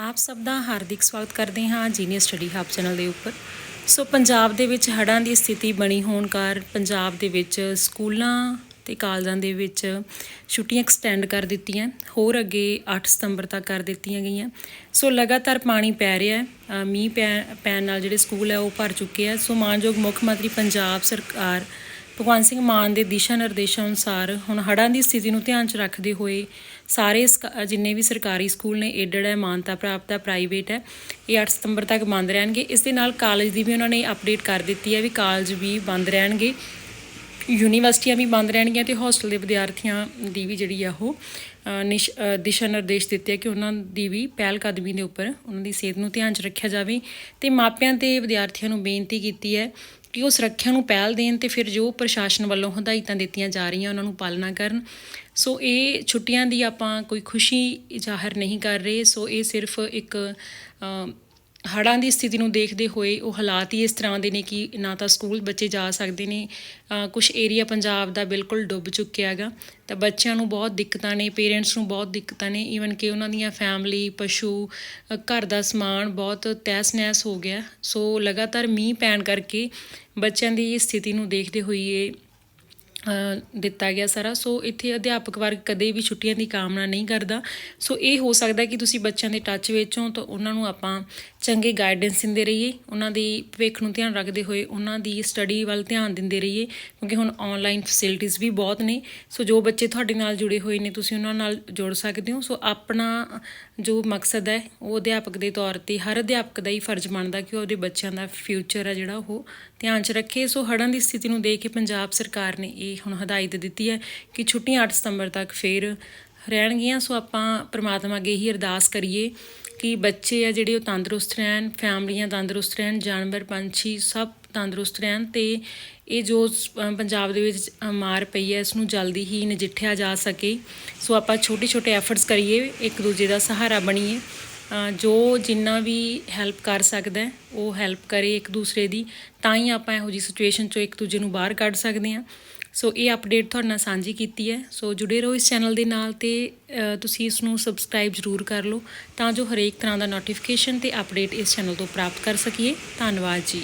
ਆਪ ਸਭ ਦਾ ਹਾਰਦਿਕ ਸਵਾਗਤ ਕਰਦੇ ਹਾਂ ਜੀਨੀਅਰ ਸਟੱਡੀ ਹੱਬ ਚੈਨਲ ਦੇ ਉੱਪਰ। ਸੋ ਪੰਜਾਬ ਦੇ ਵਿੱਚ ਹੜ੍ਹਾਂ ਦੀ ਸਥਿਤੀ ਬਣੀ ਹੋਣ ਕਾਰਨ ਪੰਜਾਬ ਦੇ ਵਿੱਚ ਸਕੂਲਾਂ ਤੇ ਕਾਲਜਾਂ ਦੇ ਵਿੱਚ ਛੁੱਟੀਆਂ ਐਕਸਟੈਂਡ ਕਰ ਦਿੱਤੀਆਂ, ਹੋਰ ਅੱਗੇ 8 ਸਤੰਬਰ ਤੱਕ ਕਰ ਦਿੱਤੀਆਂ ਗਈਆਂ। ਸੋ ਲਗਾਤਾਰ ਪਾਣੀ ਪੈ ਰਿਹਾ ਹੈ ਮੀਂਹ ਪੈ- ਪੈਣ ਨਾਲ ਜਿਹੜੇ ਸਕੂਲ ਹੈ ਉਹ ਭਰ ਚੁੱਕੇ ਆ। ਸੋ ਮਾਨਯੋਗ ਮੁੱਖ ਮੰਤਰੀ ਪੰਜਾਬ ਸਰਕਾਰ ਭਗਵੰਤ ਸਿੰਘ ਮਾਨ ਦੇ ਦਿਸ਼ਾ ਨਿਰਦੇਸ਼ਾਂ ਅਨੁਸਾਰ ਹੁਣ ਹੜ੍ਹਾਂ ਦੀ ਸਥਿਤੀ ਨੂੰ ਧਿਆਨ 'ਚ ਰੱਖਦੇ ਹੋਏ ਸਾਰੇ ਸਕ- ਜਿੰਨੇ ਵੀ ਸਰਕਾਰੀ ਸਕੂਲ ਨੇ, ਏਡਡ ਹੈ, ਮਾਨਤਾ ਪ੍ਰਾਪਤ ਹੈ, ਪ੍ਰਾਈਵੇਟ ਹੈ, ਇਹ 8 ਸਤੰਬਰ ਤੱਕ ਬੰਦ ਰਹਿਣਗੇ। ਇਸ ਦੇ ਨਾਲ ਕਾਲਜ ਦੀ ਵੀ ਉਹਨਾਂ ਨੇ ਅਪਡੇਟ ਕਰ ਦਿੱਤੀ ਹੈ ਵੀ ਕਾਲਜ ਵੀ ਬੰਦ ਰਹਿਣਗੇ। ਯੂਨੀਵਰਸਿਟੀਆਂ ਵੀ ਬੰਦ ਰਹਿਣਗੀਆਂ ਤੇ ਹੋਸਟਲ ਦੇ ਵਿਦਿਆਰਥੀਆਂ ਦੀ ਵੀ ਜਿਹੜੀ ਆ ਉਹ ਨਿਸ਼ ਦਿਸ਼ਾ ਨਿਰਦੇਸ਼ ਦਿੱਤੇ ਆ ਕਿ ਉਹਨਾਂ ਦੀ ਵੀ ਪਹਿਲ ਕਦਮੀ ਦੇ ਉੱਪਰ ਉਹਨਾਂ ਦੀ ਸਿਹਤ ਨੂੰ ਧਿਆਨ 'ਚ ਰੱਖਿਆ ਜਾਵੇ। ਤੇ ਮਾਪਿਆਂ ਤੇ ਵਿਦਿਆਰਥੀਆਂ ਨੂੰ ਬੇਨਤੀ ਕੀਤੀ ਹੈ ਕਿ ਉਹ ਸੁਰੱਖਿਆ ਨੂੰ ਪਹਿਲ ਦੇਣ ਤੇ ਫਿਰ ਜੋ ਪ੍ਰਸ਼ਾਸਨ ਵੱਲੋਂ ਹਦਾਇਤਾਂ ਦਿੱਤੀਆਂ ਜਾ ਰਹੀਆਂ ਉਹਨਾਂ ਨੂੰ ਪਾਲਣਾ ਕਰਨ। ਸੋ ਇਹ ਛੁੱਟੀਆਂ ਦੀ ਆਪਾਂ ਕੋਈ ਖੁਸ਼ੀ ਜ਼ਾਹਰ ਨਹੀਂ ਕਰ ਰਹੇ। ਸੋ ਇਹ ਸਿਰਫ ਇੱਕ ਹੜ੍ਹਾਂ ਦੀ ਸਥਿਤੀ ਨੂੰ ਦੇਖਦੇ ਹੋਏ ਉਹ ਹਾਲਾਤ ਹੀ ਇਸ ਤਰ੍ਹਾਂ ਦੇ ਨੇ ਕਿ ਨਾ ਤਾਂ ਸਕੂਲ ਬੱਚੇ ਜਾ ਸਕਦੇ ਨੇ ਕੁਝ ਏਰੀਆ ਪੰਜਾਬ ਦਾ ਬਿਲਕੁਲ ਡੁੱਬ ਚੁੱਕਿਆ ਹੈਗਾ। ਤਾਂ ਬੱਚਿਆਂ ਨੂੰ ਬਹੁਤ ਦਿੱਕਤਾਂ ਨੇ ਪੇਰੈਂਟਸ ਨੂੰ ਬਹੁਤ ਦਿੱਕਤਾਂ ਨੇ ਈਵਨ ਕਿ ਉਹਨਾਂ ਦੀਆਂ ਫੈਮਲੀ ਪਸ਼ੂ ਘਰ ਦਾ ਸਮਾਨ ਬਹੁਤ ਤਹਿਸ ਨਹਿਸ ਹੋ ਗਿਆ। ਸੋ ਲਗਾਤਾਰ ਮੀਂਹ ਪੈਣ ਕਰਕੇ ਬੱਚਿਆਂ ਦੀ ਸਥਿਤੀ ਨੂੰ ਦੇਖਦੇ ਹੋਈਏ ਦਿੱਤਾ ਗਿਆ ਸਾਰਾ। ਸੋ ਇੱਥੇ ਅਧਿਆਪਕ ਵਰਗ ਕਦੇ ਵੀ ਛੁੱਟੀਆਂ ਦੀ ਕਾਮਨਾ ਨਹੀਂ ਕਰਦਾ। ਸੋ ਇਹ ਹੋ ਸਕਦਾ ਕਿ ਤੁਸੀਂ ਬੱਚਿਆਂ ਦੇ ਟੱਚ ਵਿੱਚ ਹੋ ਤਾਂ ਉਹਨਾਂ ਨੂੰ ਆਪਾਂ ਚੰਗੇ ਗਾਈਡੈਂਸ ਦਿੰਦੇ ਰਹੀਏ, ਉਹਨਾਂ ਦੀ ਭਵਿੱਖ ਨੂੰ ਧਿਆਨ ਰੱਖਦੇ ਹੋਏ, ਉਹਨਾਂ ਦੀ ਸਟੱਡੀ ਵੱਲ ਧਿਆਨ ਦਿੰਦੇ ਰਹੀਏ, ਕਿਉਂਕਿ ਹੁਣ ਆਨਲਾਈਨ ਫੈਸਿਲਿਟੀਆਂ ਵੀ ਬਹੁਤ ਨੇ। ਸੋ ਜੋ ਬੱਚੇ ਤੁਹਾਡੇ ਨਾਲ ਜੁੜੇ ਹੋਏ ਨੇ, ਤੁਸੀਂ ਉਹਨਾਂ ਨਾਲ ਜੁੜ ਸਕਦੇ ਹੋ। ਸੋ ਆਪਣਾ ਜੋ ਮਕਸਦ ਹੈ, ਉਹ ਅਧਿਆਪਕ ਦੇ ਤੌਰ ਤੇ ਹਰ ਅਧਿਆਪਕ ਦਾ ਹੀ ਫਰਜ਼ ਬਣਦਾ ਕਿ ਉਹ ਉਹਦੇ ਬੱਚਿਆਂ ਦਾ ਫਿਊਚਰ ਹੈ ਜਿਹੜਾ ਉਹ ਧਿਆਨ 'ਚ ਰੱਖੇ। ਸੋ ਹੜ੍ਹਾਂ ਦੀ ਸਥਿਤੀ ਨੂੰ ਦੇਖ ਕੇ ਪੰਜਾਬ ਸਰਕਾਰ ਨੇ ਇਹ ਹੁਣ ਹਦਾਇਤ ਦਿੱਤੀ ਹੈ ਕਿ ਛੁੱਟੀਆਂ 8 ਸਤੰਬਰ ਤੱਕ ਫੇਰ ਰਹਿਣਗੀਆਂ, ਸੋ ਆਪਾਂ ਪ੍ਰਮਾਤਮਾ ਅੱਗੇ ਹੀ ਅਰਦਾਸ ਕਰੀਏ ਕਿ ਬੱਚੇ ਆ ਜਿਹੜੇ ਉਹ ਤੰਦਰੁਸਤ ਰਹਿਣ, ਫੈਮਲੀਆਂ ਤੰਦਰੁਸਤ ਰਹਿਣ, ਜਾਨਵਰ, ਪੰਛੀ ਸਭ ਤੰਦਰੁਸਤ ਰਹਿਣ ਤੇ ਇਹ ਜੋ ਪੰਜਾਬ ਦੇ ਵਿੱਚ ਮਾਰ ਪਈ ਹੈ ਇਸ ਨੂੰ ਜਲਦੀ ਹੀ ਨਜਿੱਠਿਆ ਜਾ ਸਕੇ। ਸੋ ਆਪਾਂ ਛੋਟੇ ਛੋਟੇ ਐਫਰਟਸ ਕਰੀਏ, ਇੱਕ ਦੂਜੇ ਦਾ ਸਹਾਰਾ ਬਣੀਏ। ਜੋ ਜਿੰਨਾ ਵੀ ਹੈਲਪ ਕਰ ਸਕਦਾ ਉਹ ਹੈਲਪ ਕਰੇ ਇੱਕ ਦੂਸਰੇ ਦੀ, ਤਾਂ ਹੀ ਆਪਾਂ ਇਹੋ ਜੀ ਸਿਚੁਏਸ਼ਨ ਚੋਂ ਇੱਕ ਦੂਜੇ ਨੂੰ ਬਾਹਰ ਕੱਢ ਸਕਦੇ ਹਾਂ। ਸੋ ਇਹ ਅਪਡੇਟ ਤੁਹਾਡੇ ਨਾਲ ਸਾਂਝੀ ਕੀਤੀ ਹੈ। ਸੋ ਜੁੜੇ ਰਹੋ ਇਸ ਚੈਨਲ ਦੇ ਨਾਲ ਤੇ ਤੁਸੀਂ ਇਸ ਨੂੰ ਸਬਸਕ੍ਰਾਈਬ ਜ਼ਰੂਰ ਕਰ ਲਓ ਤਾਂ ਜੋ ਹਰੇਕ ਤਰ੍ਹਾਂ ਦਾ ਨੋਟੀਫਿਕੇਸ਼ਨ ਤੇ ਅਪਡੇਟ ਇਸ ਚੈਨਲ ਤੋਂ ਪ੍ਰਾਪਤ ਕਰ ਸਕੀਏ। ਧੰਨਵਾਦ ਜੀ।